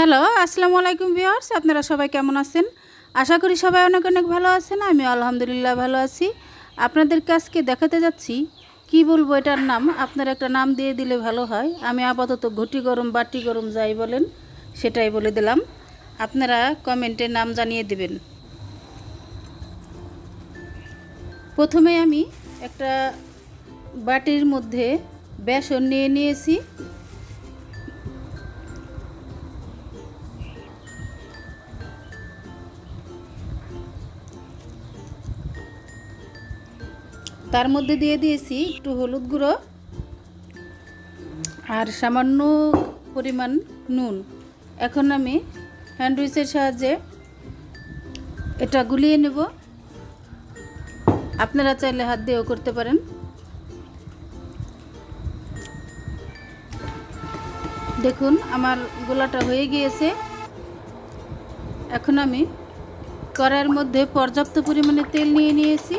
Hello, আসসালামু আলাইকুম viewers, আপনারা সবাই কেমন আছেন? আশা করি সবাই অনেক অনেক ভালো আছেন আমি আলহামদুলিল্লাহ ভালো আছি। আপনাদের আজকে দেখাতে যাচ্ছি, কি বলব এটার নাম? আপনারা একটা নাম দিয়ে দিলে ভালো হয়। আমি আপাতত ঘটি গরম, বাটি গরম যাই বলেন, সেটাই বলে দিলাম। আপনারা কমেন্টে নাম জানিয়ে দেবেন। প্রথমে আমি একটা বাটির মধ্যে বেসন নিয়ে নিয়েছি। তার মধ্যে দিয়ে দিয়েছি একটু হলুদ গুঁড়ো আর সামান্য পরিমাণ নুন। এখন আমি হ্যান্ডউইচের সাহায্যে এটা গুলিয়ে নেব। আপনারা চাইলে হাত দিয়েও করতে পারেন। দেখুন, আমার গোলাটা হয়ে গিয়েছে। এখন আমি কড়াইয়ের মধ্যে পর্যাপ্ত পরিমাণে তেল নিয়ে নিয়েছি।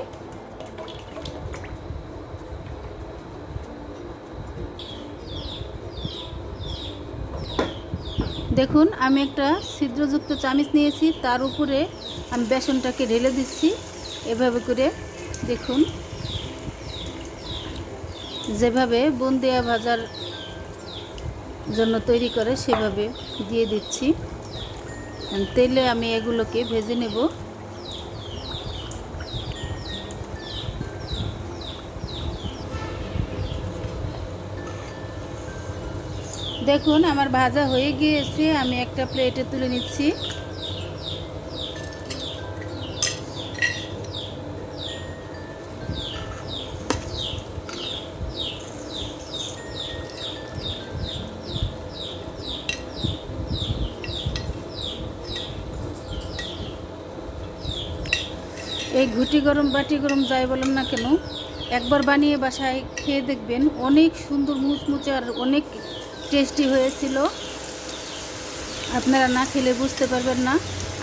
দেখুন, আমি একটা ছিদ্রযুক্ত চামিচ নিয়েছি, তার উপরে আমি বেসনটাকে ঢেলে দিচ্ছি। এভাবে করে দেখুন, যেভাবে বন্দিয়া ভাজার জন্য তৈরি করে সেভাবে দিয়ে দিচ্ছি। তেলে আমি এগুলোকে ভেজে নেব। দেখুন, আমার ভাজা হয়ে গিয়েছে, আমি একটা প্লেটে তুলে নিচ্ছি। এই ঘুটি গরম, বাটি গরম যাই বলেন না কেন, একবার বানিয়ে বাসায় খেয়ে দেখবেন, অনেক সুন্দর মুচমুচে আর অনেক টেস্টি হয়েছিল। আপনারা না খেলে বুঝতে পারবেন না।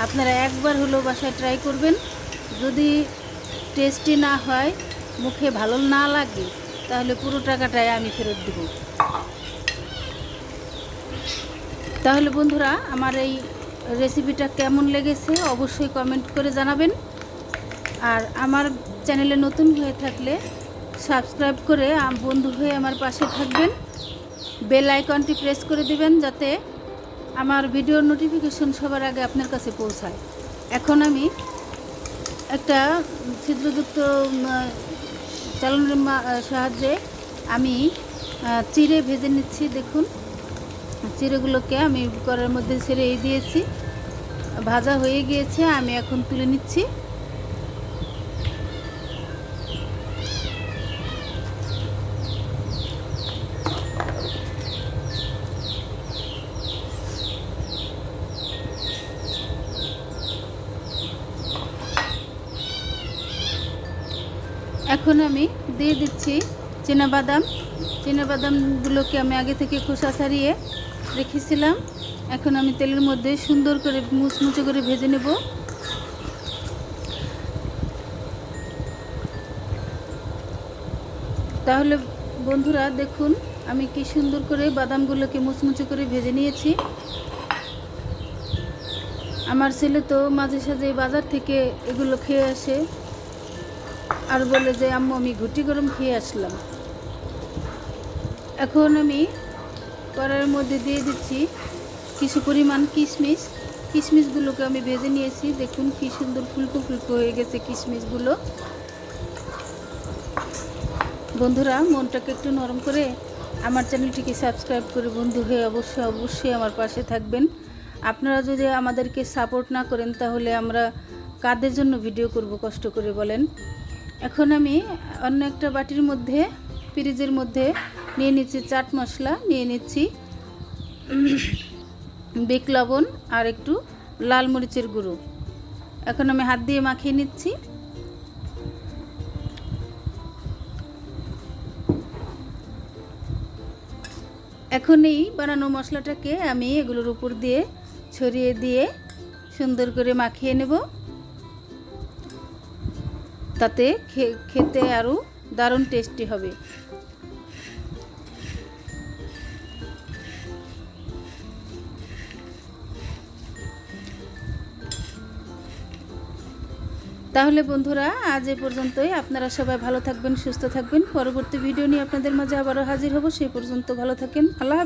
আপনারা একবার হলেও বাসায় ট্রাই করবেন। যদি টেস্টি না হয়, মুখে ভালো না লাগে, তাহলে পুরো টাকাটাই আমি ফেরত দেব। তাহলে বন্ধুরা, আমার এই রেসিপিটা কেমন লেগেছে অবশ্যই কমেন্ট করে জানাবেন। আর আমার চ্যানেলে নতুন হয়ে থাকলে সাবস্ক্রাইব করে বন্ধু হয়ে আমার পাশে থাকবেন। বেল আইকনটি প্রেস করে দিবেন যাতে আমার ভিডিওর নোটিফিকেশন সবার আগে আপনার কাছে পৌঁছায়। এখন আমি একটা ছিদ্রযুক্ত চালনের সাহায্যে আমি চিড়ে ভেজে নিচ্ছি, দেখুন। চিড়েগুলোকে আমি কড়ার মধ্যে ছেড়ে দিয়েছি। ভাজা হয়ে গিয়েছে, আমি এখন তুলে নিচ্ছি। এখন আমি দিয়ে দিচ্ছি বাদাম বাদামগুলোকে আমি আগে থেকে খোসা ছাড়িয়ে রেখেছিলাম। এখন আমি তেলের মধ্যে সুন্দর করে মুচমুচে করে ভেজে নেব। তাহলে বন্ধুরা দেখুন, আমি কি সুন্দর করে বাদামগুলোকে মুচমুচে করে ভেজে নিয়েছি। আমার ছেলে তো মাঝে সাঝে বাজার থেকে এগুলো খেয়ে আসে। আর বলে যে, আম্মু, আমি ঘুটি গরম খেয়ে আসলাম। এখন আমি কড়াইয়ের মধ্যে দিয়ে দিচ্ছি কিছু পরিমাণ কিশমিশ। কিশমিশগুলোকে আমি ভেজে নিয়েছি। দেখুন কি সুন্দর ফুলকো ফুলকো হয়ে গেছে কিশমিশগুলো। বন্ধুরা, মনটাকে একটু নরম করে আমার চ্যানেলটিকে সাবস্ক্রাইব করে বন্ধু হয়ে অবশ্যই অবশ্যই আমার পাশে থাকবেন। আপনারা যদি আমাদেরকে সাপোর্ট না করেন, তাহলে আমরা কাদের জন্য ভিডিও করব, কষ্ট করে বলেন? এখন আমি অন্য একটা বাটির মধ্যে, ফ্রিজের মধ্যে নিয়ে নিচ্ছি চাট মশলা, নিয়ে নিচ্ছি বিক লবণ আর একটু লাল মরিচের গুঁড়ো। এখন আমি হাত দিয়ে মাখিয়ে নিচ্ছি। এখন এই বানানো মশলাটাকে আমি এগুলোর উপর দিয়ে ছড়িয়ে দিয়ে সুন্দর করে মাখিয়ে নেব। তাতে খেতে আরও দারুণ টেস্টি হবে। তাহলে বন্ধুরা, আজ এ পর্যন্তই। আপনারা সবাই ভালো থাকবেন, সুস্থ থাকবেন। পরবর্তী ভিডিও নিয়ে আপনাদের মাঝে আবারও হাজির হব। সেই পর্যন্ত ভালো থাকেন। আল্লাহ